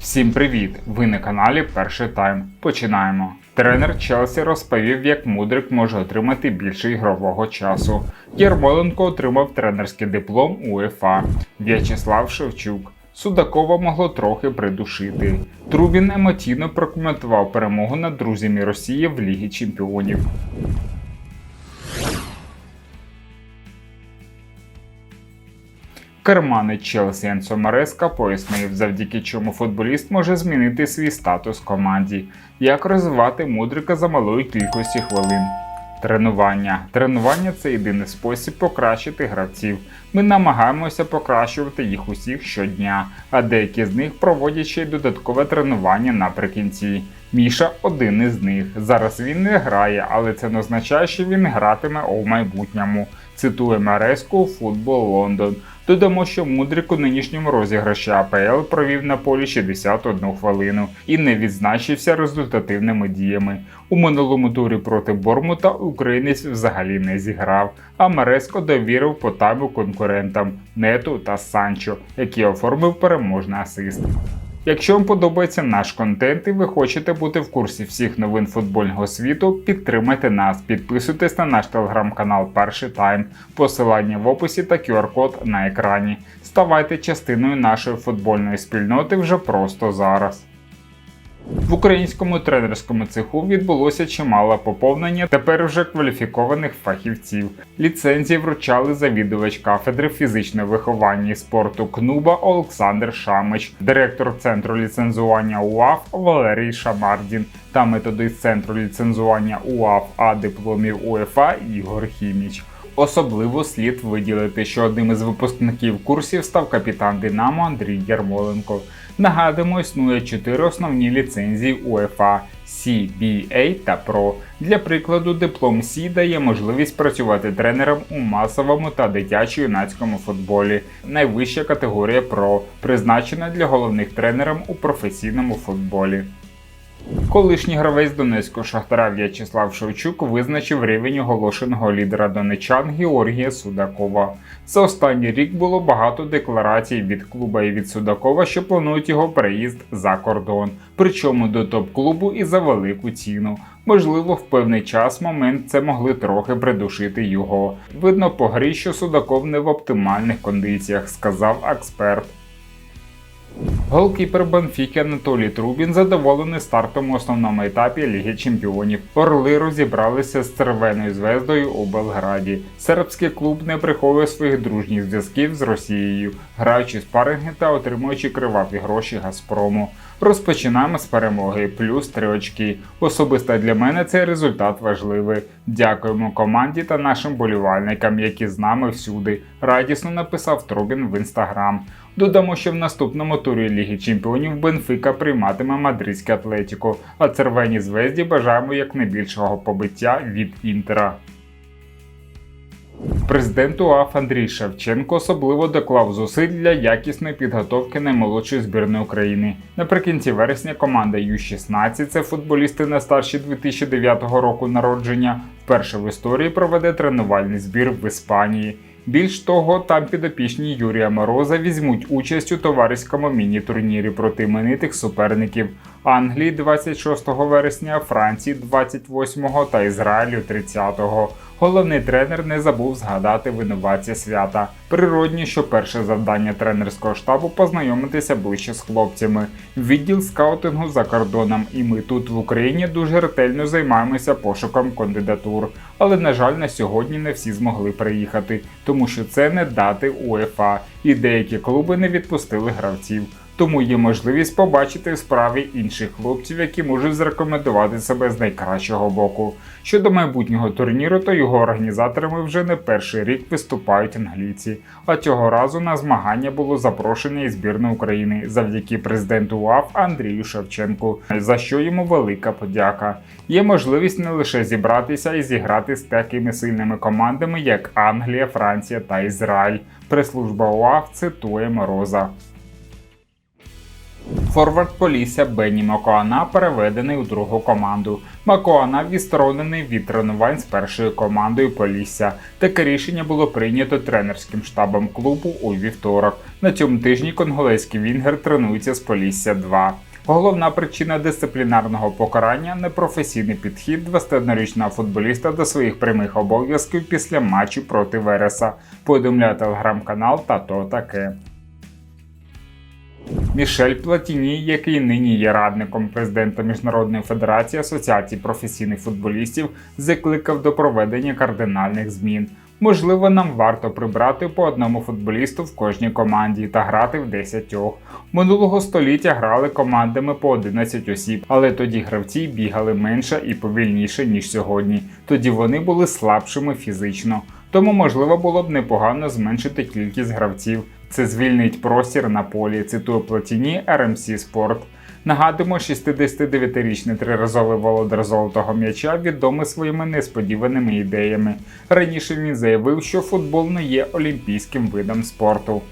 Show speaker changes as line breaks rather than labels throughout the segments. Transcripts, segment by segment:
Всім привіт! Ви на каналі Перший Тайм. Починаємо. Тренер Челсі розповів, як Мудрик може отримати більше ігрового часу. Ярмоленко отримав тренерський диплом УЄФА. В'ячеслав Шевчук. Судакова могло трохи придушити. Трубін емоційно прокоментував перемогу над друзями Росії в Лігі Чемпіонів. Керманець Челсі Енсо Мареска пояснив, завдяки чому футболіст може змінити свій статус команді, як розвивати мудрика за малої кількості хвилин. Тренування. Тренування це єдиний спосіб покращити гравців. Ми намагаємося покращувати їх усіх щодня, а деякі з них проводять ще й додаткове тренування наприкінці. Міша один із них. Зараз він не грає, але це не означає, що він гратиме у майбутньому. Цитує Мареску Футбол Лондон. Додамо, що Мудрик у нинішньому розіграші АПЛ провів на полі 61 хвилину і не відзначився результативними діями. У минулому турі проти Бормута українець взагалі не зіграв, а Мареско довірив по тайму конкурентам Нету та Санчо, який оформив переможний асист. Якщо вам подобається наш контент і ви хочете бути в курсі всіх новин футбольного світу, підтримайте нас, підписуйтесь на наш телеграм-канал Перший Тайм, посилання в описі та QR-код на екрані. Ставайте частиною нашої футбольної спільноти вже просто зараз. В українському тренерському цеху відбулося чимало поповнення тепер вже кваліфікованих фахівців. Ліцензії вручали завідувач кафедри фізичного виховання і спорту КНУБА Олександр Шамич, директор центру ліцензування УАФ Валерій Шамардін та методист центру ліцензування УАФ А дипломів УЕФА Ігор Хіміч. Особливо слід виділити, що одним із випускників курсів став капітан Динамо Андрій Ярмоленко. Нагадуємо, існує чотири основні ліцензії УЕФА C, BA та PRO. Для прикладу, диплом C дає можливість працювати тренером у масовому та дитячо-юнацькому футболі. Найвища категорія PRO, призначена для головних тренерів у професійному футболі. Колишній гравець Донецького шахтара В'ячеслав Шевчук визначив рівень оголошеного лідера донечан Георгія Судакова. За останній рік було багато декларацій від клуба і від Судакова, що планують його переїзд за кордон, причому до топ-клубу і за велику ціну. Можливо, в певний час момент це могли трохи придушити його. Видно по грі, що Судаков не в оптимальних кондиціях, сказав експерт. Голкіпер Бенфіки Анатолій Трубін задоволений стартом у основному етапі Ліги Чемпіонів. Орли розібралися з червоною звездою у Белграді. Сербський клуб не приховує своїх дружніх зв'язків з Росією, граючи спаринги та отримуючи криваві гроші Газпрому. Розпочинаємо з перемоги, плюс три очки. Особисто для мене цей результат важливий. Дякуємо команді та нашим болівальникам, які з нами всюди. Радісно написав Трубін в інстаграм. Додамо, що в наступному турі Ліги Чемпіонів Бенфіка прийматиме мадридське Атлетіко, а червоній звезді бажаємо якнайбільшого побиття від Інтера. Президент УАФ Андрій Шевченко особливо доклав зусиль для якісної підготовки наймолодшої збірної України. Наприкінці вересня команда Ю-16, це футболісти на старші 2009 року народження, вперше в історії проведе тренувальний збір в Іспанії. Більш того, там підопічні Юрія Мороза візьмуть участь у товариському міні-турнірі проти іменитих суперників Англії 26 вересня, Франції 28 та Ізраїлю 30. Головний тренер не забув згадати винуватця свята. Природні, що перше завдання тренерського штабу познайомитися ближче з хлопцями. Відділ скаутингу за кордоном, і ми тут в Україні дуже ретельно займаємося пошуком кандидатур. Але на жаль, на сьогодні не всі змогли приїхати, тому що це не дати УЕФА, і деякі клуби не відпустили гравців. Тому є можливість побачити в справі інших хлопців, які можуть зарекомендувати себе з найкращого боку. Щодо майбутнього турніру, то його організаторами вже не перший рік виступають англійці. А цього разу на змагання було запрошення і збірної України завдяки президенту УАФ Андрію Шевченку, за що йому велика подяка. Є можливість не лише зібратися і зіграти з такими сильними командами, як Англія, Франція та Ізраїль. Прес-служба УАФ цитує Мороза. Форвард Полісся Бенні Макоана переведений у другу команду. Макоана відсторонений від тренувань з першою командою Полісся. Таке рішення було прийнято тренерським штабом клубу у вівторок. На цьому тижні конголезький Вінгер тренується з Полісся 2. Головна причина дисциплінарного покарання непрофесійний підхід 21-річного футболіста до своїх прямих обов'язків після матчу проти Вереса. Повідомляє телеграм-канал та то таке. Мішель Платіні, який нині є радником президента Міжнародної федерації Асоціації професійних футболістів, закликав до проведення кардинальних змін. Можливо, нам варто прибрати по одному футболісту в кожній команді та грати в 10. Минулого століття грали командами по 11 осіб, але тоді гравці бігали менше і повільніше, ніж сьогодні. Тоді вони були слабшими фізично. Тому можливо було б непогано зменшити кількість гравців. Це звільнить простір на полі. Цитує Платіні RMC Спорт. Нагадуємо, 69-річний триразовий володар золотого м'яча відомий своїми несподіваними ідеями. Раніше він заявив, що футбол не є олімпійським видом спорту.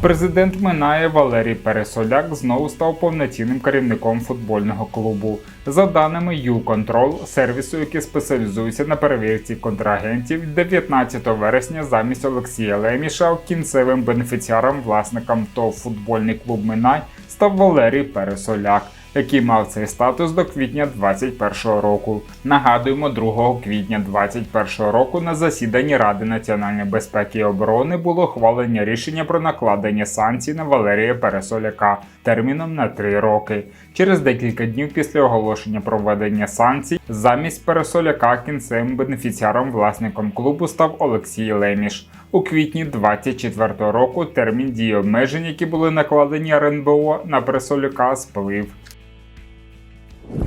Президент Минає Валерій Пересоляк знову став повноцінним керівником футбольного клубу. За даними YouControl, сервісу, який спеціалізується на перевірці контрагентів, 19 вересня замість Олексія Леміша кінцевим бенефіціаром власником ТОВ футбольний клуб Минай став Валерій Пересоляк який мав цей статус до квітня 2021 року. Нагадуємо, 2 квітня 2021 року на засіданні Ради національної безпеки і оборони було ухвалення рішення про накладення санкцій на Валерія Пересоляка терміном на 3 роки. Через декілька днів після оголошення проведення санкцій замість Пересоляка кінцевим бенефіціаром власником клубу став Олексій Леміш. У квітні 2024 року термін дії обмежень, які були накладені РНБО на Пересоляка, сплив.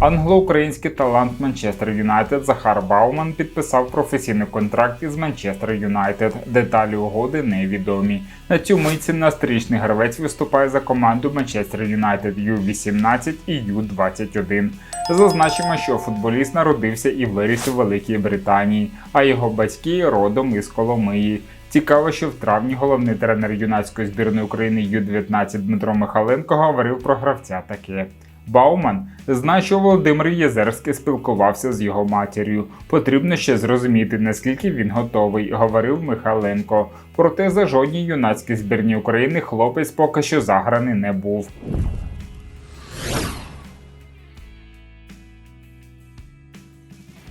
Англо-український талант Манчестер Юнайтед Захар Бауман підписав професійний контракт із Манчестер Юнайтед. Деталі угоди невідомі. На цю мить 17-річний гравець виступає за команду Манчестер Юнайтед Ю-18 і Ю-21. Зазначимо, що футболіст народився і виріс у Великій Британії, а його батьки родом із Коломиї. Цікаво, що в травні головний тренер юнацької збірної України Ю-19 Дмитро Михаленко говорив про гравця таке. Бауман знає, що Володимир Єзерський спілкувався з його матір'ю. Потрібно ще зрозуміти, наскільки він готовий, говорив Михаленко. Проте за жодній юнацькій збірні України хлопець поки що заграний не був.